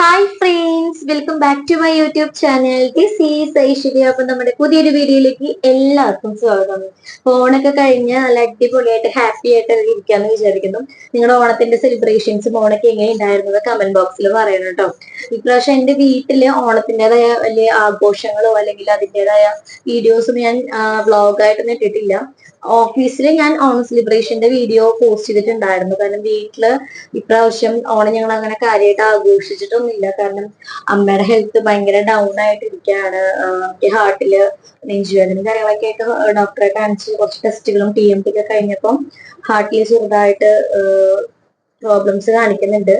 Hi friends welcome back to my YouTube channel this is Aishwarya നമ്മുടെ പുതിയൊരു വീഡിയോയിലേക്ക് എല്ലാവർക്കും സ്വാഗതം. ഓണൊക്കെ കഴിഞ്ഞ് നല്ല അടിപൊളിയായിട്ട് ഹാപ്പി ആയിട്ട് ഇരിക്കാന്ന് വിചാരിക്കുന്നു. നിങ്ങളുടെ ഓണത്തിന്റെ സെലിബ്രേഷൻസ് ഓണൊക്കെ എങ്ങനെ ഉണ്ടായിരുന്നത് കമന്റ് ബോക്സിൽ പറയണം കേട്ടോ. ഇപ്രാവശ്യം എന്റെ വീട്ടിൽ ഓണത്തിന്റെതായ വലിയ ആഘോഷങ്ങളോ അല്ലെങ്കിൽ അതിന്റെതായ വീഡിയോസും ഞാൻ വ്ളോഗായിട്ടൊന്നും ഇട്ടിട്ടില്ല. ഓഫീസിൽ ഞാൻ ഓണം സെലിബ്രേഷന്റെ വീഡിയോ പോസ്റ്റ് ചെയ്തിട്ടുണ്ടായിരുന്നു. കാരണം വീട്ടിൽ ഇപ്രാവശ്യം ഓണം ഞങ്ങൾ അങ്ങനെ കാര്യമായിട്ട് ആഘോഷിച്ചിട്ടൊന്നുമില്ല കാരണം അമ്മയുടെ ഹെൽത്ത് ഭയങ്കര ഡൗൺ ആയിട്ട് ഇരിക്കുകയാണ് ഹാർട്ടിൽ നെഞ്ചുവേദന കാര്യങ്ങളൊക്കെ ആയിട്ട് ഡോക്ടറെ കാണിച്ച് കുറച്ച് ടെസ്റ്റുകളും ടി എം ടി ഒക്കെ കഴിഞ്ഞപ്പം ഹാർട്ടിൽ ചെറുതായിട്ട് പ്രോബ്ലംസ് കാണിക്കുന്നുണ്ട്.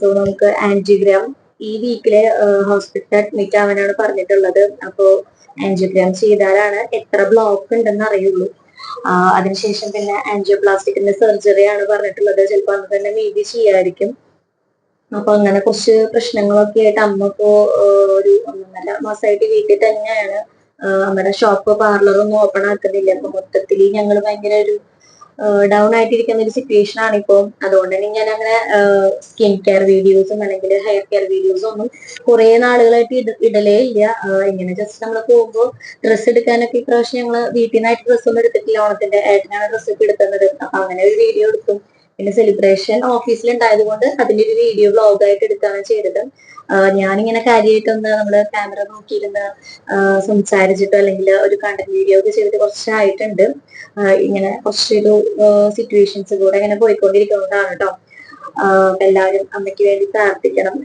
സോ നമുക്ക് ആൻജിഗ്രാം ഈ വീക്കിലെ ഹോസ്പിറ്റലിൽ അഡ്മിറ്റ് ആവാനാണ് പറഞ്ഞിട്ടുള്ളത്. അപ്പോ ആൻജിയോഗ്രാം ചെയ്താലാണ് എത്ര ബ്ലോക്ക് ഉണ്ടെന്ന് അറിയുള്ളൂ. അതിനുശേഷം പിന്നെ ആൻജിയോപ്ലാസ്റ്റിക്കിന്റെ സർജറി ആണ് പറഞ്ഞിട്ടുള്ളത്. ചിലപ്പോൾ അന്ന് തന്നെ മേ ബി ചെയ്യായിരിക്കും. അപ്പൊ അങ്ങനെ കുറച്ച് പ്രശ്നങ്ങളൊക്കെ ആയിട്ട് അമ്മ ഇപ്പോ ഒരു ഒന്നര മാസമായിട്ട് വീട്ടിൽ തന്നെയാണ്. അമ്മയുടെ ഷോപ്പ് പാർലറൊന്നും ഓപ്പൺ ആക്കുന്നില്ല. അപ്പൊ മൊത്തത്തിൽ ഞങ്ങൾ ഭയങ്കര ഒരു ഡൗൺ ആയിട്ടിരിക്കുന്ന ഒരു സിറ്റുവേഷൻ ആണ് ഇപ്പോൾ അതുകൊണ്ട് തന്നെ ഞാൻ അങ്ങനെ സ്കിൻ കെയർ വീഡിയോസും അല്ലെങ്കിൽ ഹെയർ കെയർ വീഡിയോസും ഒന്നും കുറെ നാളുകളായിട്ട് ഇട ഇടലേ ഇല്ല. ഇങ്ങനെ ജസ്റ്റ് നമ്മൾ പോകുമ്പോൾ ഡ്രസ്സ് എടുക്കാനൊക്കെ ഇപ്രാവശ്യം ഞങ്ങൾ വീട്ടിൽ നിന്നായിട്ട് ഡ്രസ്സൊന്നും എടുത്തിട്ടില്ല. ഓണത്തിന്റെ ഏട്ടനാണ് ഡ്രസ്സൊക്കെ എടുക്കുന്നത്. അപ്പൊ അങ്ങനെ ഒരു വീഡിയോ എടുക്കും. പിന്നെ സെലിബ്രേഷൻ ഓഫീസിൽ ഉണ്ടായത് കൊണ്ട് അതിന്റെ ഒരു വീഡിയോ ബ്ലോഗ് ആയിട്ട് എടുക്കാണ് ചെയ്തത്. ഞാനിങ്ങനെ കാര്യമായിട്ടൊന്ന് നമ്മൾ ക്യാമറ നോക്കിയിരുന്ന് സംസാരിച്ചിട്ടോ അല്ലെങ്കിൽ ഒരു കണ്ടന്റ് വീഡിയോ ഒക്കെ ചെയ്തിട്ട് കുറച്ചായിട്ടുണ്ട്. ഇങ്ങനെ കുറച്ചൊരു സിറ്റുവേഷൻസ് കൂടെ ഇങ്ങനെ പോയിക്കൊണ്ടിരിക്കുന്നതാണ് കേട്ടോ എല്ലാവരും അമ്മയ്ക്ക് വേണ്ടി പ്രാർത്ഥിക്കണം.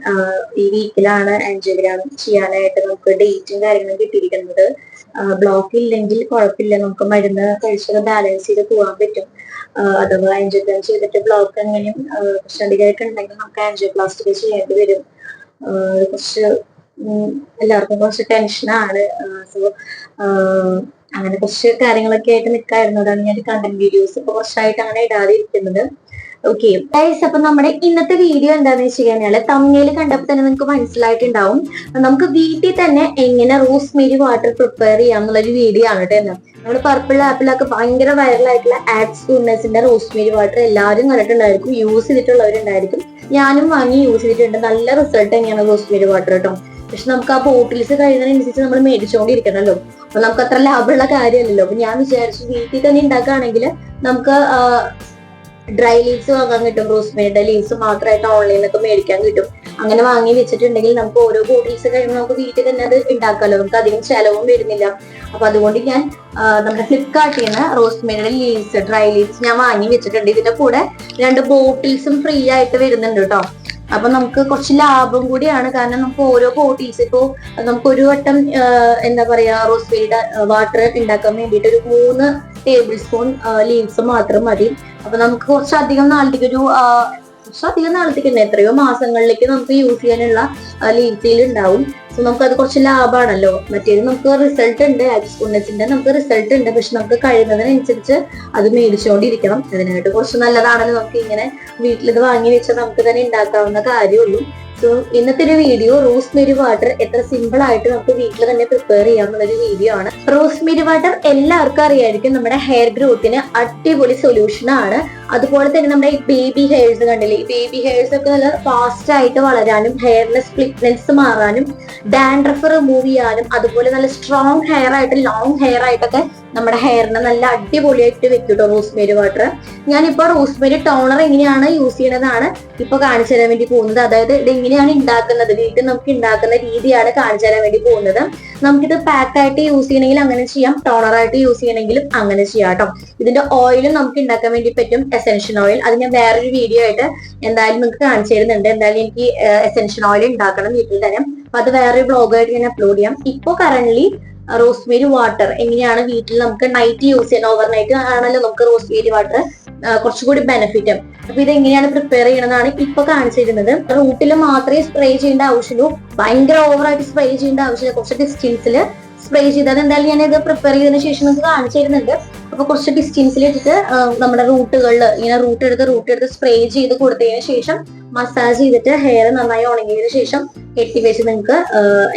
ഈ വീക്കിലാണ് ആൻജിയോഗ്രാം ചെയ്യാനായിട്ട് നമുക്ക് ഡേറ്റും കാര്യങ്ങളും കിട്ടിയിരിക്കുന്നത്. ബ്ലോക്ക് ഇല്ലെങ്കിൽ കുഴപ്പമില്ല. നമുക്ക് മരുന്ന് കഴിച്ചത് ബാലൻസ് ചെയ്ത് പോകാൻ പറ്റും. അഥവാ ആൻജിയോഗ്രാം ചെയ്തിട്ട് ബ്ലോക്ക് എങ്ങനെയും പ്രശ്നമായിട്ടുണ്ടെങ്കിൽ നമുക്ക് ആൻജിയോപ്ലാസ്റ്റിക് ചെയ്യേണ്ടി വരും. കുറച്ച് എല്ലാവർക്കും കുറച്ച് ടെൻഷനാണ് സോ അങ്ങനെ കുറച്ച് കാര്യങ്ങളൊക്കെ ആയിട്ട് നിൽക്കായിരുന്നു അതാണ് ഞാൻ കണ്ടന്റ് വീഡിയോസ് ഇപ്പൊ കുറച്ചായിട്ട് അങ്ങനെ ഇടാതെ ഇരിക്കുന്നത് ഓക്കെ ഗൈസ് അപ്പൊ നമ്മുടെ ഇന്നത്തെ വീഡിയോ എന്താണെന്ന് വെച്ച് കഴിഞ്ഞാൽ തമ്മിൽ കണ്ടപ്പോൾ തന്നെ നിങ്ങൾക്ക് മനസ്സിലായിട്ടുണ്ടാവും. നമുക്ക് വീട്ടിൽ തന്നെ എങ്ങനെ റോസ്മേരി വാട്ടർ പ്രിപ്പയർ ചെയ്യാം എന്നുള്ളൊരു വീഡിയോ ആണ് കേട്ടോ നമ്മുടെ പർപ്പിൾ ആപ്പിലൊക്കെ ഭയങ്കര വൈറലായിട്ടുള്ള ആപ്സ് ഗുഡ്നസിന്റെ റോസ്മേരി വാട്ടർ എല്ലാവരും കണ്ടിട്ടുണ്ടായിരിക്കും. യൂസ് ചെയ്തിട്ടുള്ളവരുണ്ടായിരിക്കും. ഞാനും വാങ്ങി യൂസ് ചെയ്തിട്ടുണ്ട്. നല്ല റിസൾട്ട് തന്നെയാണ് റോസ്മേരി വാട്ടർ കേട്ടോ. പക്ഷെ നമുക്ക് ആ ബോട്ടിൽസ് കഴിയുന്നതിനനുസരിച്ച് നമ്മൾ മേടിച്ചുകൊണ്ടിരിക്കണമല്ലോ അപ്പൊ നമുക്ക് അത്ര ലാഭമുള്ള കാര്യമല്ലല്ലോ. അപ്പൊ ഞാൻ വിചാരിച്ചു വീട്ടിൽ തന്നെ ഉണ്ടാക്കുകയാണെങ്കിൽ നമുക്ക് ഡ്രൈ ലീവ്സ് വാങ്ങാൻ കിട്ടും റോസ്മേരിയുടെ ലീവ്സ് മാത്രമായിട്ട് ഓൺലൈനിലൊക്കെ മേടിക്കാൻ കിട്ടും. അങ്ങനെ വാങ്ങി വെച്ചിട്ടുണ്ടെങ്കിൽ നമുക്ക് ഓരോ ബോട്ടിൽസ് കഴിയുമ്പോൾ നമുക്ക് വീട്ടിൽ തന്നെ അത് ഉണ്ടാക്കാമല്ലോ നമുക്ക് അധികം ചെലവും വരുന്നില്ല. അപ്പൊ അതുകൊണ്ട് ഞാൻ നമ്മുടെ ഫ്ലിപ്കാർട്ടിൽ നിന്ന് റോസ്മേരിയുടെ ലീവ്സ് ഡ്രൈ ലീവ്സ് ഞാൻ വാങ്ങി വെച്ചിട്ടുണ്ട്. ഇതിന്റെ കൂടെ രണ്ട് ബോട്ടിൽസും ഫ്രീ ആയിട്ട് വരുന്നുണ്ട് കേട്ടോ. അപ്പൊ നമുക്ക് കുറച്ച് ലാഭം കൂടിയാണ്. കാരണം നമുക്ക് ഓരോ ബോട്ടിൽസ് ഇപ്പോ നമുക്ക് ഒരു വട്ടം എന്താ പറയാ റോസ്മേരിയുടെ വാട്ടർ ഉണ്ടാക്കാൻ വേണ്ടിയിട്ട് ഒരു മൂന്ന് ടേബിൾ സ്പൂൺ ലീവ്സ് മാത്രം മതി. അപ്പൊ നമുക്ക് കുറച്ചധികം നാളത്തേക്ക് ഒരു കുറച്ചധികം നാളത്തേക്ക് തന്നെ എത്രയോ മാസങ്ങളിലേക്ക് നമുക്ക് യൂസ് ചെയ്യാനുള്ള ലീറ്റിയിൽ ഉണ്ടാവും. സോ നമുക്ക് അത് കുറച്ച് ലാഭമാണല്ലോ മറ്റേത് നമുക്ക് റിസൾട്ട് ഉണ്ട്. ആക്സ്പൂണസിന്റെ നമുക്ക് റിസൾട്ട് ഉണ്ട്. പക്ഷെ നമുക്ക് കഴിയുന്നതിനനുസരിച്ച് അത് മേടിച്ചുകൊണ്ടിരിക്കണം അതിനായിട്ട് കുറച്ച് നല്ലതാണല്ലോ. നമുക്ക് ഇങ്ങനെ വീട്ടിലിത് വാങ്ങി വെച്ചാൽ നമുക്ക് തന്നെ ഉണ്ടാക്കാവുന്ന കാര്യമുള്ളൂ സോ ഇന്നത്തെ ഒരു വീഡിയോ റോസ്മേരി വാട്ടർ എത്ര സിമ്പിൾ ആയിട്ട് നമുക്ക് വീട്ടിൽ തന്നെ പ്രിപ്പയർ ചെയ്യാവുന്ന ഒരു വീഡിയോ ആണ്. റോസ് റോസ്മേരി വാട്ടർ എല്ലാവർക്കും അറിയായിരിക്കും നമ്മുടെ ഹെയർ ഗ്രോത്തിന് അടിപൊളി സൊല്യൂഷൻ ആണ്. അതുപോലെ തന്നെ നമ്മുടെ ഈ ബേബി ഹെയർസ് കണ്ടില്ലേ? ഈ ബേബി ഹെയർസ് ഒക്കെ നല്ല ഫാസ്റ്റ് ആയിട്ട് വളരാനും ഹെയറിലെ സ്പ്ലിറ്റ്നെസ് മാറാനും ഡാൻഡ്രഫ് റിമൂവ് ചെയ്യാനും അതുപോലെ നല്ല സ്ട്രോങ് ഹെയർ ആയിട്ട് ലോങ് ഹെയർ ആയിട്ടൊക്കെ നമ്മുടെ ഹെയറിനെ നല്ല അടിപൊളിയായിട്ട് വെക്കും കേട്ടോ റോസ്മേരി വാട്ടർ ഞാനിപ്പോ റോസ്മേരി ടോണർ എങ്ങനെയാണ് യൂസ് ചെയ്യണതാണ് ഇപ്പൊ കാണിച്ചു തരാൻ വേണ്ടി പോകുന്നത്. അതായത് ഇത് എങ്ങനെയാണ് ഉണ്ടാക്കുന്നത് വീട്ടിൽ നമുക്ക് ഉണ്ടാക്കുന്ന രീതിയാണ് കാണിച്ചു തരാൻ വേണ്ടി പോകുന്നത്. നമുക്കിത് പാക്ക് ആയിട്ട് യൂസ് ചെയ്യണമെങ്കിൽ അങ്ങനെ ചെയ്യാം. ടോണർ ആയിട്ട് യൂസ് ചെയ്യണമെങ്കിലും അങ്ങനെ ചെയ്യാം കേട്ടോ. ഇതിന്റെ ഓയിലും നമുക്ക് ഉണ്ടാക്കാൻ വേണ്ടി പറ്റും എസെൻഷ്യൽ ഓയിൽ അത് ഞാൻ വേറൊരു വീഡിയോ ആയിട്ട് എന്തായാലും നിങ്ങൾക്ക് കാണിച്ചു തരുന്നുണ്ട്. എന്തായാലും എനിക്ക് എസെൻഷ്യൽ ഓയിൽ ഉണ്ടാക്കണം വീട്ടിൽ തന്നെ അപ്പൊ അത് വേറൊരു ബ്ലോഗായിട്ട് ഞാൻ അപ്ലോഡ് ചെയ്യാം. ഇപ്പൊ കറന്റ് റോസ്മേരി വാട്ടർ എങ്ങനെയാണ് വീട്ടിൽ നമുക്ക് നൈറ്റ് യൂസ് ചെയ്യാൻ ഓവർ നൈറ്റ് ആണല്ലോ നമുക്ക് റോസ്മേരി വാട്ടർ കുറച്ചുകൂടി ബെനിഫിറ്റ് അപ്പൊ ഇത് എങ്ങനെയാണ് പ്രിപ്പയർ ചെയ്യണമെന്നാണ് ഇപ്പൊ കാണിച്ചിരുന്നത് റൂട്ടിൽ മാത്രമേ സ്പ്രേ ചെയ്യേണ്ട ആവശ്യമുള്ളൂ. ഭയങ്കര ഓവറായിട്ട് സ്പ്രേ ചെയ്യേണ്ട ആവശ്യമില്ല. കുറച്ച് ഡിസ്റ്റൻസിൽ സ്പ്രേ ചെയ്താൽ എന്തായാലും ഞാൻ ഇത് പ്രിപ്പയർ ചെയ്തതിനു ശേഷം നിങ്ങൾക്ക് കാണിച്ചു തരുന്നുണ്ട്. അപ്പൊ കുറച്ച് ഡിസ്റ്റൻസിൽ ഇട്ടിട്ട് നമ്മുടെ റൂട്ടുകളിൽ ഇങ്ങനെ റൂട്ട് എടുത്ത് റൂട്ട് എടുത്ത് സ്പ്രേ ചെയ്ത് കൊടുത്തതിന് ശേഷം മസാജ് ചെയ്തിട്ട് ഹെയർ നന്നായി ഉണങ്ങിയതിനു ശേഷം കെട്ടിവെച്ച് നിങ്ങൾക്ക്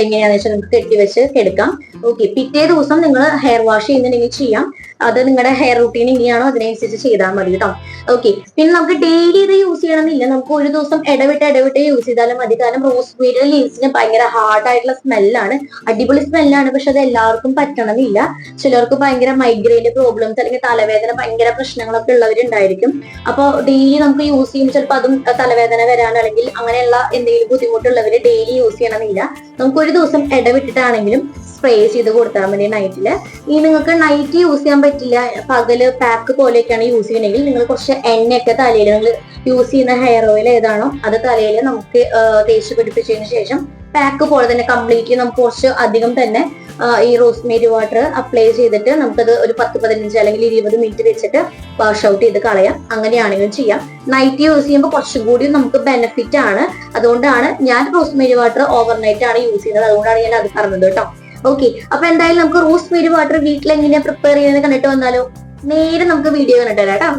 എങ്ങനെയാണെന്ന് വെച്ചാൽ നിങ്ങൾക്ക് കെട്ടിവെച്ച് എടുക്കാം. ഓക്കെ പിറ്റേ ദിവസം നിങ്ങൾ ഹെയർ വാഷ് ചെയ്യുന്നുണ്ടെങ്കിൽ ചെയ്യാം. അത് നിങ്ങളുടെ ഹെയർ റൂട്ടീൻ എങ്ങനെയാണോ അതിനനുസരിച്ച് ചെയ്താൽ മതി കേട്ടോ ഓക്കെ പിന്നെ നമുക്ക് ഡെയിലി ഇത് യൂസ് ചെയ്യണമെന്നില്ല. നമുക്ക് ഒരു ദിവസം ഇടവിട്ട് ഇടവിട്ട് യൂസ് ചെയ്താലും മതി. കാരണം റോസ് വീഡിയോ ലീവ്സിന് ഭയങ്കര ഹാർഡ് ആയിട്ടുള്ള സ്മെല്ലാണ് അടിപൊളി സ്മെല്ലാണ് പക്ഷെ അത് എല്ലാവർക്കും പറ്റണമെന്നില്ല ചിലർക്ക് ഭയങ്കര മൈഗ്രെയിന്റെ പ്രോബ്ലംസ് അല്ലെങ്കിൽ തലവേദന ഭയങ്കര പ്രശ്നങ്ങളൊക്കെ ഉള്ളവരുണ്ടായിരിക്കും. അപ്പോൾ ഡെയിലി നമുക്ക് യൂസ് ചെയ്യുമ്പോൾ ചിലപ്പോൾ അതും തലവേദന വരാൻ അല്ലെങ്കിൽ അങ്ങനെയുള്ള എന്തെങ്കിലും ബുദ്ധിമുട്ടുള്ളവര് ഡെയിലി യൂസ് ചെയ്യണമെന്നില്ല നമുക്ക് ഒരു ദിവസം ഇടവിട്ടിട്ടാണെങ്കിലും സ്പ്രേ ചെയ്ത് കൊടുത്താൽ മതി നൈറ്റിൽ ഇനി നിങ്ങൾക്ക് നൈറ്റ് യൂസ് ചെയ്യാൻ പറ്റില്ല. പകൽ പാക്ക് പോലെയൊക്കെയാണ് യൂസ് ചെയ്യണമെങ്കിൽ നിങ്ങൾ കുറച്ച് എണ്ണയൊക്കെ തലയിൽ നിങ്ങൾ യൂസ് ചെയ്യുന്ന ഹെയർ ഓയിൽ ഏതാണോ അത് തലയിൽ നമുക്ക് ദേഷ്യപ്പെടുപ്പിച്ചതിന് ശേഷം പാക്ക് പോലെ തന്നെ കംപ്ലീറ്റ്ലി നമുക്ക് കുറച്ച് അധികം തന്നെ ഈ റോസ്മേരി വാട്ടർ അപ്ലൈ ചെയ്തിട്ട് നമുക്കത് ഒരു പത്ത് പതിനഞ്ച് അല്ലെങ്കിൽ ഇരുപത് മിനിറ്റ് വെച്ചിട്ട് വാഷ് ഔട്ട് ചെയ്ത് കളയാം. അങ്ങനെയാണെങ്കിലും ചെയ്യാം. നൈറ്റ് യൂസ് ചെയ്യുമ്പോൾ കുറച്ചും കൂടി നമുക്ക് ബെനിഫിറ്റ് ആണ്. അതുകൊണ്ടാണ് ഞാൻ റോസ്മേരി വാട്ടർ ഓവർനൈറ്റ് ആണ് യൂസ് ചെയ്യുന്നത്. അതുകൊണ്ടാണ് ഞാൻ അത് പറഞ്ഞത് കേട്ടോ. ഓക്കെ അപ്പൊ എന്തായാലും നമുക്ക് റോസ്മേരി വാട്ടർ വീട്ടിൽ എങ്ങനെയാ പ്രിപ്പയർ ചെയ്യുന്നത് കണ്ടിട്ട് വന്നാലോ? നേരെ നമുക്ക് വീഡിയോ കണ്ടിട്ട് വരാം കേട്ടോ.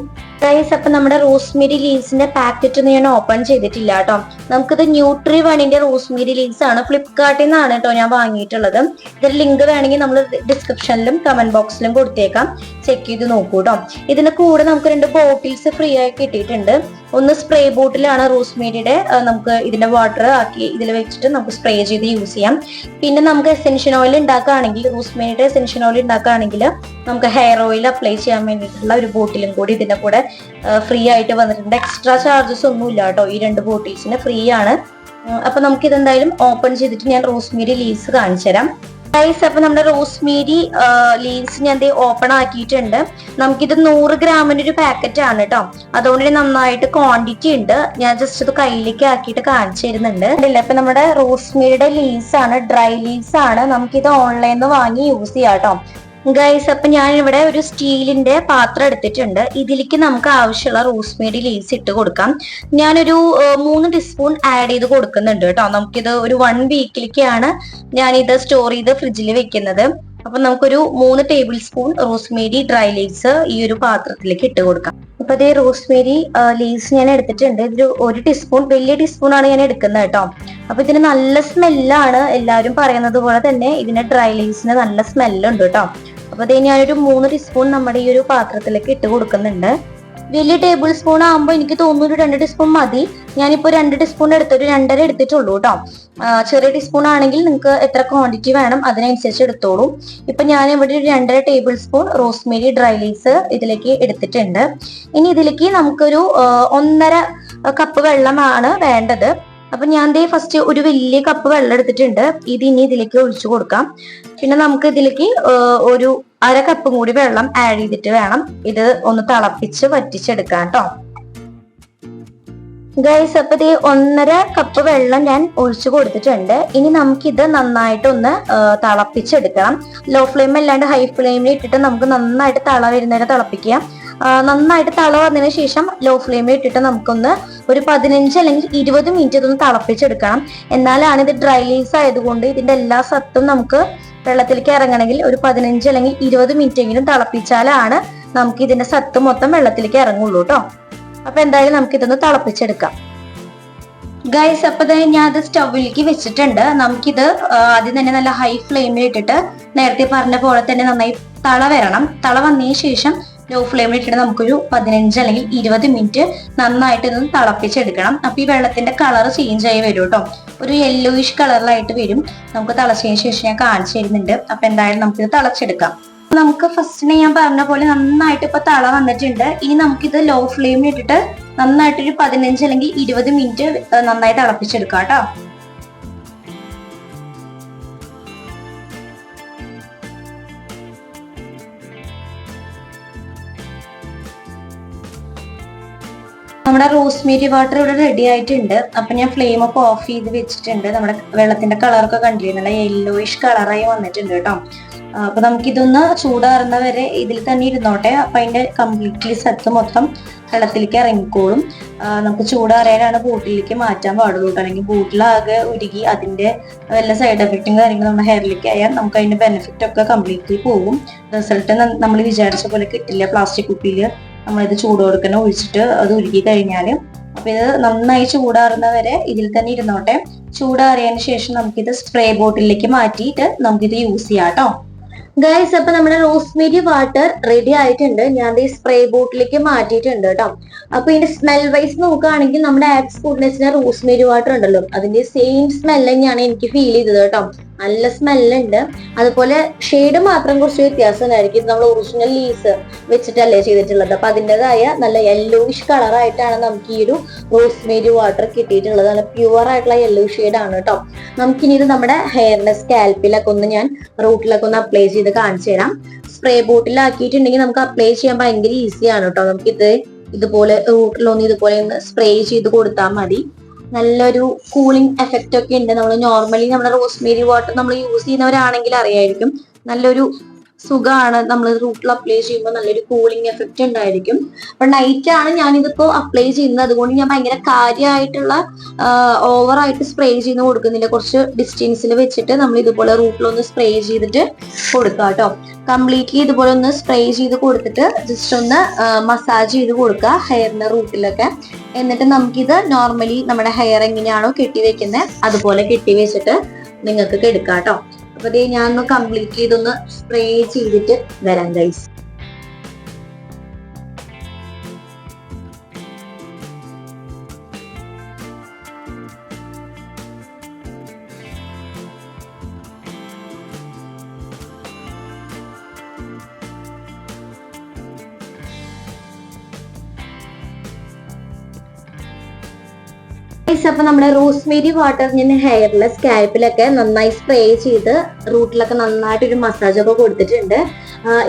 ഗൈസ് അപ്പൊ നമ്മുടെ റോസ്മേരി ലീവ്സിന്റെ പാക്കറ്റ് ഞാൻ ഓപ്പൺ ചെയ്തിട്ടില്ല കേട്ടോ. നമുക്കിത് ന്യൂട്രി വണിന്റെ റോസ്മേരി ലീവ്സ് ആണ്. ഫ്ലിപ്കാർട്ടിൽ നിന്നാണ് കേട്ടോ ഞാൻ വാങ്ങിയിട്ടുള്ളത്. ഇതിന്റെ ലിങ്ക് വേണമെങ്കിൽ നമ്മൾ ഡിസ്ക്രിപ്ഷനിലും കമന്റ് ബോക്സിലും കൊടുത്തേക്കാം. ചെക്ക് ചെയ്ത് നോക്കൂ കേട്ടോ. ഇതിന് കൂടെ നമുക്ക് രണ്ട് ബോട്ടിൽസ് ഫ്രീ ആയി കിട്ടിയിട്ടുണ്ട്. ഒന്ന് സ്പ്രേ ബോട്ടിലാണ് റോസ്മേരിയുടെ നമുക്ക് ഇതിന്റെ വാട്ടർ ആക്കി ഇതിൽ വെച്ചിട്ട് നമുക്ക് സ്പ്രേ ചെയ്ത് യൂസ് ചെയ്യാം. പിന്നെ നമുക്ക് എസെൻഷ്യൻ ഓയിൽ ഉണ്ടാക്കുകയാണെങ്കിൽ റോസ്മേരിയുടെ എസെൻഷ്യൻ ഓയിൽ ഉണ്ടാക്കുകയാണെങ്കിൽ നമുക്ക് ഹെയർ ഓയിൽ അപ്ലൈ ചെയ്യാൻ വേണ്ടിയിട്ടുള്ള ഒരു ബോട്ടിലും കൂടി ഇതിന്റെ കൂടെ ഫ്രീ ആയിട്ട് വന്നിട്ടുണ്ട്. എക്സ്ട്രാ ചാർജസ് ഒന്നും ഇല്ല കേട്ടോ ഈ രണ്ട് ബോട്ടിൽസിന് ഫ്രീ ആണ്. അപ്പൊ നമുക്ക് ഇതെന്തായാലും ഓപ്പൺ ചെയ്തിട്ട് ഞാൻ റോസ്മേരി ലീവ്സ് കാണിച്ചു തരാം ഗൈസ് അപ്പൊ നമ്മുടെ റോസ്മേരി ലീവ്സ് ഞാൻ ഓപ്പൺ ആക്കിയിട്ടുണ്ട്. നമുക്കിത് നൂറ് ഗ്രാമിന്റെ ഒരു പാക്കറ്റ് ആണ് കേട്ടോ അതുകൊണ്ട് നന്നായിട്ട് ക്വാണ്ടിറ്റി ഉണ്ട്. ഞാൻ ജസ്റ്റ് ഇത് കയ്യിലേക്ക് ആക്കിയിട്ട് കാണിച്ചു തരുന്നുണ്ട്. ഇല്ല ഇപ്പൊ നമ്മുടെ റോസ്മേരിയുടെ ലീവ്സ് ആണ് ഡ്രൈ ലീവ്സ് ആണ്. നമുക്കിത് ഓൺലൈനിൽ നിന്ന് വാങ്ങി യൂസ് ചെയ്യാം കേട്ടോ ഗൈസ് അപ്പൊ ഞാൻ ഇവിടെ ഒരു സ്റ്റീലിന്റെ പാത്രം എടുത്തിട്ടുണ്ട്. ഇതിലേക്ക് നമുക്ക് ആവശ്യമുള്ള റോസ്മേരി ലീവ്സ് ഇട്ട് കൊടുക്കാം. ഞാനൊരു മൂന്ന് ടീസ്പൂൺ ആഡ് ചെയ്ത് കൊടുക്കുന്നുണ്ട് കേട്ടോ. നമുക്കിത് ഒരു വൺ വീക്കിലേക്കാണ് ഇത് സ്റ്റോർ ചെയ്ത് ഫ്രിഡ്ജിൽ വെക്കുന്നത്. അപ്പൊ നമുക്കൊരു മൂന്ന് tablespoon rosemary dry leaves ഈ ഒരു പാത്രത്തിലേക്ക് ഇട്ട് കൊടുക്കാം. അപ്പൊ അതേ റോസ്മേരി ലീവ്സ് ഞാൻ എടുത്തിട്ടുണ്ട്. ഇതൊരു ഒരു ടീസ്പൂൺ വലിയ ടീസ്പൂൺ ആണ് ഞാൻ എടുക്കുന്നത് കേട്ടോ. അപ്പൊ ഇതിന് നല്ല സ്മെല്ലാണ് എല്ലാവരും പറയുന്നത് പോലെ തന്നെ ഇതിന്റെ ഡ്രൈ ലീവ്സിന് നല്ല സ്മെല്ലുണ്ട് കേട്ടോ. അപ്പൊ അതേ ഞാനൊരു മൂന്ന് ടീസ്പൂൺ നമ്മുടെ ഈ ഒരു പാത്രത്തിലേക്ക് ഇട്ട് കൊടുക്കുന്നുണ്ട്. വലിയ ടേബിൾ സ്പൂൺ ആകുമ്പോൾ എനിക്ക് തോന്നുന്നു ഒരു രണ്ട് ടീസ്പൂൺ മതി. ഞാനിപ്പോ രണ്ട് ടീസ്പൂൺ എടുത്ത് ഒരു രണ്ടര എടുത്തിട്ടുള്ളൂ കേട്ടോ ചെറിയ ടീസ്പൂൺ ആണെങ്കിൽ നിങ്ങൾക്ക് എത്ര ക്വാണ്ടിറ്റി വേണം അതിനനുസരിച്ച് എടുത്തോളൂ. ഇപ്പൊ ഞാൻ ഇവിടെ ഒരു രണ്ടര tablespoon rosemary dry leaves ഇതിലേക്ക് എടുത്തിട്ടുണ്ട്. ഇനി ഇതിലേക്ക് നമുക്കൊരു ഒന്നര കപ്പ് വെള്ളമാണ് വേണ്ടത്. അപ്പൊ ഞാൻ ദേ ഫസ്റ്റ് ഒരു വലിയ കപ്പ് വെള്ളം എടുത്തിട്ടുണ്ട്. ഇത് ഇനി ഇതിലേക്ക് ഒഴിച്ചു കൊടുക്കാം. പിന്നെ നമുക്ക് ഇതിലേക്ക് ഒരു അര കപ്പും കൂടി വെള്ളം ആഡ് ചെയ്തിട്ട് വേണം ഇത് ഒന്ന് തിളപ്പിച്ച് വറ്റിച്ചെടുക്കാൻ കേട്ടോ ഗൈസ് അപ്പൊ ഇത് ഒന്നര കപ്പ് വെള്ളം ഞാൻ ഒഴിച്ചു കൊടുത്തിട്ടുണ്ട്. ഇനി നമുക്കിത് നന്നായിട്ടൊന്ന് തിളപ്പിച്ചെടുക്കണം. ലോ ഫ്ലെയിം അല്ലാണ്ട് ഹൈ ഫ്ലെയിമിൽ ഇട്ടിട്ട് നമുക്ക് നന്നായിട്ട് തള വരുന്നവരെ തിളപ്പിക്കുക ആ, നന്നായിട്ട് തള വന്നതിന് ശേഷം ലോ ഫ്ലെയിമിൽ ഇട്ടിട്ട് നമുക്കൊന്ന് ഒരു പതിനഞ്ച് അല്ലെങ്കിൽ ഇരുപത് മിനിറ്റ് ഇതൊന്ന് തിളപ്പിച്ചെടുക്കണം. എന്നാലാണ് ഇത് ഡ്രൈ ലീസ് ആയതുകൊണ്ട് ഇതിന്റെ എല്ലാ സത്തും നമുക്ക് വെള്ളത്തിലേക്ക് ഇറങ്ങണമെങ്കിൽ ഒരു പതിനഞ്ച് അല്ലെങ്കിൽ ഇരുപത് മിനിറ്റ് എങ്കിലും തിളപ്പിച്ചാലാണ് നമുക്ക് ഇതിന്റെ സത്ത് മൊത്തം വെള്ളത്തിലേക്ക് ഇറങ്ങുള്ളൂ കേട്ടോ അപ്പൊ എന്തായാലും നമുക്ക് ഇതൊന്ന് തിളപ്പിച്ചെടുക്കാം. ഗൈസ് അപ്പൊ ഞാൻ അത് സ്റ്റൗവിലേക്ക് വെച്ചിട്ടുണ്ട്. നമുക്കിത് ആദ്യം തന്നെ നല്ല ഹൈ ഫ്ലെയിമിൽ ഇട്ടിട്ട് നേരത്തെ പറഞ്ഞ പോലെ തന്നെ നന്നായി തള വരണം. തള വന്നതിന് ശേഷം ലോ ഫ്ലെയിമിൽ ഇട്ടിട്ട് നമുക്കൊരു പതിനഞ്ച് അല്ലെങ്കിൽ ഇരുപത് മിനിറ്റ് നന്നായിട്ട് ഇതൊന്ന് തിളപ്പിച്ചെടുക്കണം. അപ്പൊ ഈ വെള്ളത്തിന്റെ കളർ ചേഞ്ച് ആയി വരും കേട്ടോ ഒരു യെല്ലോയിഷ് കളറിലായിട്ട് വരും. നമുക്ക് തിളച്ചതിന് ശേഷം ഞാൻ കാണിച്ചു തരുന്നുണ്ട്. അപ്പൊ എന്തായാലും നമുക്കിത് തിളച്ചെടുക്കാം. നമുക്ക് ഫസ്റ്റിനെ ഞാൻ പറഞ്ഞ പോലെ നന്നായിട്ട് ഇപ്പൊ തള വന്നിട്ടുണ്ട്. ഇനി നമുക്കിത് ലോ ഫ്ലെയിമിൽ ഇട്ടിട്ട് നന്നായിട്ട് ഒരു പതിനഞ്ച് അല്ലെങ്കിൽ ഇരുപത് മിനിറ്റ് നന്നായി തിളപ്പിച്ചെടുക്കാം കേട്ടോ റോസ്മേരി വാട്ടർ ഇവിടെ റെഡി ആയിട്ടുണ്ട്. അപ്പൊ ഞാൻ ഫ്ലെയിം ഒക്കെ ഓഫ് ചെയ്ത് വെച്ചിട്ടുണ്ട്. നമ്മുടെ വെള്ളത്തിന്റെ കളറൊക്കെ കണ്ടിരുന്നില്ല യെല്ലോയിഷ് കളറായി വന്നിട്ടുണ്ട് കേട്ടോ. അപ്പൊ നമുക്കിതൊന്ന് ചൂടാറുന്ന വരെ ഇതിൽ തന്നെ ഇരുന്നോട്ടെ. അപ്പൊ അതിന്റെ കംപ്ലീറ്റ്ലി സത്ത് മൊത്തം വെള്ളത്തിലേക്ക് ഇറങ്ങിക്കോളും. നമുക്ക് ചൂടാറിയാലാണ് ബോട്ടിലേക്ക് മാറ്റാൻ പാടുള്ളൂ അല്ലെങ്കിൽ ബോട്ടിലാകെ ഉരുകി അതിന്റെ വല്ല സൈഡ് എഫക്റ്റും കാര്യങ്ങളും നമ്മുടെ ഹെയറിലേക്ക് ആയാൽ നമുക്ക് അതിന്റെ ബെനിഫിറ്റ് ഒക്കെ കംപ്ലീറ്റ്ലി പോകും. റിസൾട്ട് നമ്മൾ വിചാരിച്ച പോലെ കിട്ടില്ല. പ്ലാസ്റ്റിക് കുപ്പിയിൽ നമ്മളിത് ചൂട് തന്നെ ഒഴിച്ചിട്ട് അത് ഉരുക്കി കഴിഞ്ഞാൽ അപ്പൊ ഇത് നന്നായി ചൂടാറുന്നവരെ ഇതിൽ തന്നെ ഇരുന്നോട്ടെ. ചൂടാറിയതിന് ശേഷം നമുക്കിത് സ്പ്രേ ബോട്ടിലേക്ക് മാറ്റിയിട്ട് നമുക്കിത് യൂസ് ചെയ്യാം കേട്ടോ ഗൈസ് അപ്പൊ നമ്മുടെ റോസ്മേരി വാട്ടർ റെഡി ആയിട്ടുണ്ട്. ഞാൻ ഈ സ്പ്രേ ബോട്ടിലേക്ക് മാറ്റിയിട്ടുണ്ട് കേട്ടോ അപ്പൊ ഇതിന്റെ സ്മെൽ വൈസ് നോക്കുകയാണെങ്കിൽ നമ്മുടെ ആക്സ് ഫുഡ്നെസിന്റെ റോസ്മേരി വാട്ടർ ഉണ്ടല്ലോ. അതിന്റെ സെയിം സ്മെൽ തന്നെയാണ് എനിക്ക് ഫീൽ ചെയ്തത് കേട്ടോ നല്ല സ്മെല്ലുണ്ട് അതുപോലെ ഷെയ്ഡ് മാത്രം കുറച്ച് വ്യത്യാസം നമ്മൾ ഒറിജിനൽ ലീസ് വെച്ചിട്ടല്ലേ ചെയ്തിട്ടുള്ളത്. അപ്പൊ അതിന്റെതായ നല്ല യെല്ലോയിഷ് കളറായിട്ടാണ് നമുക്ക് ഈ ഒരു റോസ്മേരി വാട്ടർ കിട്ടിയിട്ടുള്ളത്. നല്ല പ്യുവർ ആയിട്ടുള്ള യെല്ലോ ആണ് കേട്ടോ നമുക്കിനി ഇത് നമ്മുടെ ഹെയറിന്റെ സ്കാൽപ്പിലൊക്കെ ഒന്ന് ഞാൻ റൂട്ടിലൊക്കെ ഒന്ന് അപ്ലൈ ചെയ്ത് കാണിച്ചു തരാം. സ്പ്രേ ബോട്ടിലാക്കിയിട്ടുണ്ടെങ്കിൽ നമുക്ക് അപ്ലൈ ചെയ്യാൻ ഭയങ്കര ഈസിയാണ് കേട്ടോ നമുക്കിത് ഇതുപോലെ റൂട്ടിലൊന്ന് ഇതുപോലെ സ്പ്രേ ചെയ്ത് കൊടുത്താൽ മതി. നല്ലൊരു കൂളിംഗ് എഫക്റ്റ് ഒക്കെ ഉണ്ട്. നമ്മൾ നോർമലി നമ്മുടെ റോസ്മേരി വാട്ടർ നമ്മൾ യൂസ് ചെയ്യുന്നവരാണെങ്കിൽ അറിയായിരിക്കും. നല്ലൊരു സുഖമാണ് നമ്മൾ റൂട്ടിൽ അപ്ലൈ ചെയ്യുമ്പോൾ നല്ലൊരു കൂളിംഗ് എഫക്റ്റ് ഉണ്ടായിരിക്കും. അപ്പൊ നൈറ്റ് ആണ് ഞാനിതിപ്പോ അപ്ലൈ ചെയ്യുന്നത്. അതുകൊണ്ട് ഞാൻ ഭയങ്കര കാര്യമായിട്ടുള്ള ഓവറായിട്ട് സ്പ്രേ ചെയ്ത് കൊടുക്കുന്നില്ല. കുറച്ച് ഡിസ്റ്റൻസിൽ വെച്ചിട്ട് നമ്മൾ ഇതുപോലെ റൂട്ടിലൊന്ന് സ്പ്രേ ചെയ്തിട്ട് കൊടുക്കുക കേട്ടോ കംപ്ലീറ്റ്ലി ഇതുപോലെ ഒന്ന് സ്പ്രേ ചെയ്ത് കൊടുത്തിട്ട് ജസ്റ്റ് ഒന്ന് മസാജ് ചെയ്ത് കൊടുക്കുക ഹെയറിന്റെ റൂട്ടിലൊക്കെ. എന്നിട്ട് നമുക്കിത് നോർമലി നമ്മുടെ ഹെയർ എങ്ങനെയാണോ കെട്ടി വെക്കുന്നത് അതുപോലെ കെട്ടി വെച്ചിട്ട് നിങ്ങൾക്ക് കെടുക്കാം കേട്ടോ അപ്പൊ ഞാൻ ഒന്ന് കംപ്ലീറ്റ് ചെയ്തൊന്ന് സ്പ്രേ ചെയ്തിട്ട് വരാം ഗൈസ് അപ്പൊ നമ്മുടെ റോസ്മേരി വാട്ടർ ഞാൻ ഹെയറിലെ സ്കാൽപ്പിലൊക്കെ നന്നായി സ്പ്രേ ചെയ്ത് റൂട്ടിലൊക്കെ നന്നായിട്ട് ഒരു മസാജ് ഒക്കെ കൊടുത്തിട്ടുണ്ട്.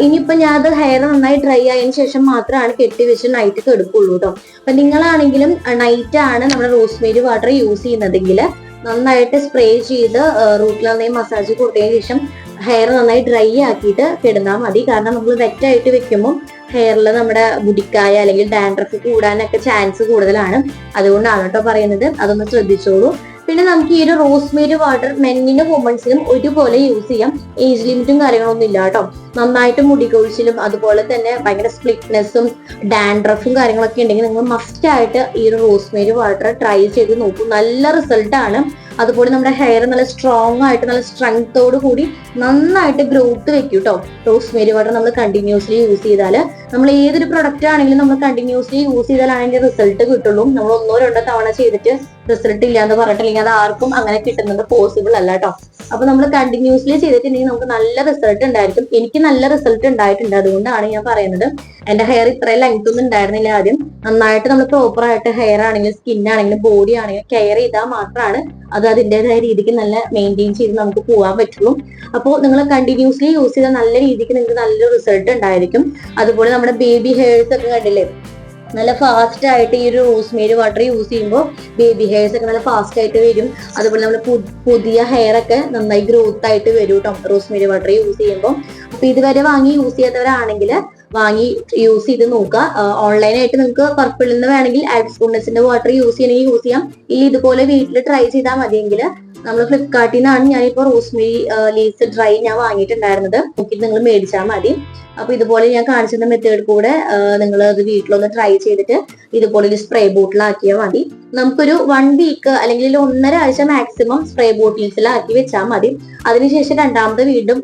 ഇനിയിപ്പോ ഞാൻ അത് ഹെയർ നന്നായി ഡ്രൈ ആയതിനു ശേഷം മാത്രമാണ് കെട്ടി വെച്ച് നൈറ്റ് കെടുക്കുള്ളൂ കേട്ടോ അപ്പൊ നിങ്ങളാണെങ്കിലും നൈറ്റ് ആണ് നമ്മുടെ റോസ്മേരി വാട്ടർ യൂസ് ചെയ്യുന്നതെങ്കിൽ നന്നായിട്ട് സ്പ്രേ ചെയ്ത് റൂട്ടിൽ നന്നായി മസാജ് കൊടുത്തതിന് ശേഷം ഹെയർ നന്നായി ഡ്രൈ ആക്കിയിട്ട് കിടന്നാൽ മതി. കാരണം നമ്മൾ വെറ്റായിട്ട് വെക്കുമ്പോൾ ഹെയറിൽ നമ്മുടെ മുടിക്കായ അല്ലെങ്കിൽ ഡാൻഡ്രഫ് കൂടാനൊക്കെ ചാൻസ് കൂടുതലാണ്. അതുകൊണ്ടാണ് കേട്ടോ പറയുന്നത്. അതൊന്ന് ശ്രദ്ധിച്ചോളൂ. പിന്നെ നമുക്ക് ഈ ഒരു റോസ്മേരി വാട്ടർ മെന്നിനും വുമൺസിനും ഒരുപോലെ യൂസ് ചെയ്യാം. ഏജ് ലിമിറ്റും കാര്യങ്ങളൊന്നും ഇല്ല കേട്ടോ. നന്നായിട്ട് മുടി കൊഴിച്ചിലും അതുപോലെ തന്നെ ഭയങ്കര സ്പ്ലിറ്റ്നെസ്സും ഡാൻഡ്രഫും കാര്യങ്ങളൊക്കെ ഉണ്ടെങ്കിൽ നിങ്ങൾ മസ്റ്റ് ആയിട്ട് ഈ ഒരു റോസ്മേരി വാട്ടർ ട്രൈ ചെയ്ത് നോക്കൂ. നല്ല റിസൾട്ടാണ് അതുപോലെ നമ്മുടെ ഹെയർ നല്ല സ്ട്രോങ് ആയിട്ട് നല്ല സ്ട്രെങ്തോട് കൂടി നന്നായിട്ട് ഗ്രോത്ത് വെക്കും കേട്ടോ റോസ്മേരി വാട്ടർ നമ്മൾ കണ്ടിന്യൂസ്ലി യൂസ് ചെയ്താൽ നമ്മൾ ഏതൊരു പ്രൊഡക്റ്റ് ആണെങ്കിലും നമ്മൾ കണ്ടിന്യൂസ്ലി യൂസ് ചെയ്താലാണ് അതിന്റെ റിസൾട്ട് കിട്ടുള്ളൂ. നമ്മൾ ഒന്നോ രണ്ടോ തവണ ചെയ്തിട്ട് റിസൾട്ട് ഇല്ല എന്ന് പറഞ്ഞിട്ടില്ലെങ്കിൽ അത് ആർക്കും അങ്ങനെ കിട്ടുന്നത് പോസിബിൾ അല്ല കേട്ടോ അപ്പൊ നമ്മൾ കണ്ടിന്യൂസ്ലി ചെയ്തിട്ടുണ്ടെങ്കിൽ നമുക്ക് നല്ല റിസൾട്ട് ഉണ്ടായിരിക്കും. എനിക്ക് നല്ല റിസൾട്ട് ഉണ്ടായിട്ടുണ്ട് അതുകൊണ്ടാണ് ഞാൻ പറയുന്നത്. എന്റെ ഹെയർ ഇത്രയും ലെങ്ത് ഒന്നും ഉണ്ടായിരുന്നില്ല. ആദ്യം നന്നായിട്ട് നമ്മൾ പ്രോപ്പർ ആയിട്ട് ഹെയർ ആണെങ്കിലും സ്കിൻ ആണെങ്കിലും ബോഡി ആണെങ്കിലും കെയർ ചെയ്താൽ മാത്രമാണ് അത് അതിന്റെതായ രീതിക്ക് നല്ല മെയിന്റെയിൻ ചെയ്ത് നമുക്ക് പോകാൻ പറ്റുള്ളൂ. അപ്പോൾ നിങ്ങൾ കണ്ടിന്യൂസ്ലി യൂസ് ചെയ്താൽ നല്ല രീതിക്ക് നിങ്ങൾക്ക് നല്ലൊരു റിസൾട്ട് ഉണ്ടായിരിക്കും. അതുപോലെ നമ്മുടെ ബേബി ഹെയർസ് ഒക്കെ കണ്ടില്ലേ? നല്ല ഫാസ്റ്റ് ആയിട്ട് ഈ ഒരു റോസ്മേരി വാട്ടർ യൂസ് ചെയ്യുമ്പോൾ ബേബി ഹെയർസ് ഒക്കെ നല്ല ഫാസ്റ്റ് ആയിട്ട് വരും. അതുപോലെ നമ്മൾ പുതിയ ഹെയർ ഒക്കെ നന്നായി ഗ്രോത്ത് ആയിട്ട് വരും കേട്ടോ റോസ്മേരി വാട്ടർ യൂസ് ചെയ്യുമ്പോൾ. അപ്പൊ ഇതുവരെ വാങ്ങി യൂസ് ചെയ്യാത്തവരാണെങ്കിൽ വാങ്ങി യൂസ് ചെയ്ത് നോക്കുക. ഓൺലൈനായിട്ട് നിങ്ങൾക്ക് പർപ്പിളിൽ നിന്ന് വേണമെങ്കിൽ ആക്സ്കൂണസിന്റെ വാട്ടർ യൂസ് ചെയ്യണമെങ്കിൽ യൂസ് ചെയ്യാം. ഇല്ല ഇതുപോലെ വീട്ടിൽ ട്രൈ ചെയ്താൽ മതിയെങ്കിൽ നമ്മൾ ഫ്ലിപ്കാർട്ടിൽ നിന്നാണ് ഞാനിപ്പോ റോസ്മേരി ലീസ് ഡ്രൈ ഞാൻ വാങ്ങിയിട്ടുണ്ടായിരുന്നത്. നോക്കി നിങ്ങൾ മേടിച്ചാൽ മതി. അപ്പൊ ഇതുപോലെ ഞാൻ കാണിച്ചിരുന്ന മെത്തേഡ് കൂടെ നിങ്ങൾ അത് വീട്ടിലൊന്ന് ട്രൈ ചെയ്തിട്ട് ഇതുപോലെ ഒരു സ്പ്രേ ബോട്ടിലാക്കിയാൽ മതി. നമുക്കൊരു വൺ വീക്ക് അല്ലെങ്കിൽ ഒന്നര ആഴ്ച മാക്സിമം സ്പ്രേ ബോട്ടിൽസിലാക്കി വെച്ചാൽ മതി. അതിനുശേഷം രണ്ടാമത് വീണ്ടും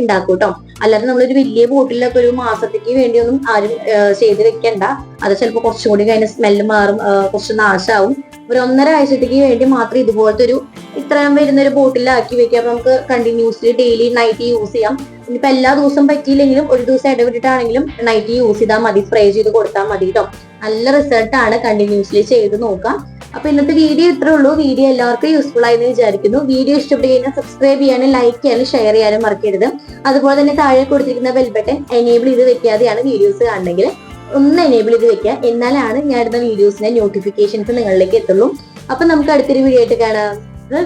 ഉണ്ടാക്കും കേട്ടോ അല്ലാതെ നമ്മളൊരു വലിയ ബോട്ടിലൊക്കെ ഒരു മാസത്തേക്ക് വേണ്ടിയൊന്നും ആരും ചെയ്ത് വെക്കണ്ട. അത് ചിലപ്പോൾ കുറച്ചുകൂടി കഴിഞ്ഞ സ്മെല്ല് മാറും കുറച്ച് നാശാവും. ഒരു ഒന്നര ആഴ്ചത്തേക്ക് വേണ്ടി മാത്രം ഇതുപോലത്തെ ഒരു ഇത്രയും വരുന്ന ഒരു ബോട്ടിലാക്കി വെക്കാം നമുക്ക് കണ്ടിന്യൂസ്ലി ഡെയിലി നൈറ്റ് യൂസ് ചെയ്യാം. ഇനിയിപ്പോ എല്ലാ ദിവസവും പറ്റിയില്ലെങ്കിലും ഒരു ദിവസം ഇടവിട്ടിട്ടാണെങ്കിലും നൈറ്റ് യൂസ് ചെയ്താൽ മതി. സ്പ്രേ ചെയ്ത് കൊടുത്താൽ മതി കേട്ടോ നല്ല റിസൾട്ടാണ് കണ്ടിന്യൂസ്ലി ചെയ്ത് നോക്കാം അപ്പൊ ഇന്നത്തെ വീഡിയോ ഇത്രേ ഉള്ളൂ. വീഡിയോ എല്ലാവർക്കും യൂസ്ഫുൾ ആയെന്ന് വിചാരിക്കുന്നു. വീഡിയോ ഇഷ്ടപ്പെട്ടു കഴിഞ്ഞാൽ സബ്സ്ക്രൈബ് ചെയ്യാനും ലൈക്ക് ചെയ്യാനും ഷെയർ ചെയ്യാനും മറക്കരുത്. അതുപോലെ തന്നെ താഴെ കൊടുത്തിരിക്കുന്ന ബെൽബട്ടൺ എനേബിൾ ചെയ്ത് വെക്കാതെയാണ് വീഡിയോസ് കാണണമെങ്കിൽ ഒന്ന് എനേബിൾ ചെയ്ത് വെക്കുക. എന്നാലാണ് ഞാൻ ഇടുന്ന വീഡിയോസിന്റെ നോട്ടിഫിക്കേഷൻസ് നിങ്ങളിലേക്ക് എത്തുള്ളൂ. അപ്പൊ നമുക്ക് അടുത്തൊരു വീഡിയോ ആയിട്ട് കാണാം. ബൈ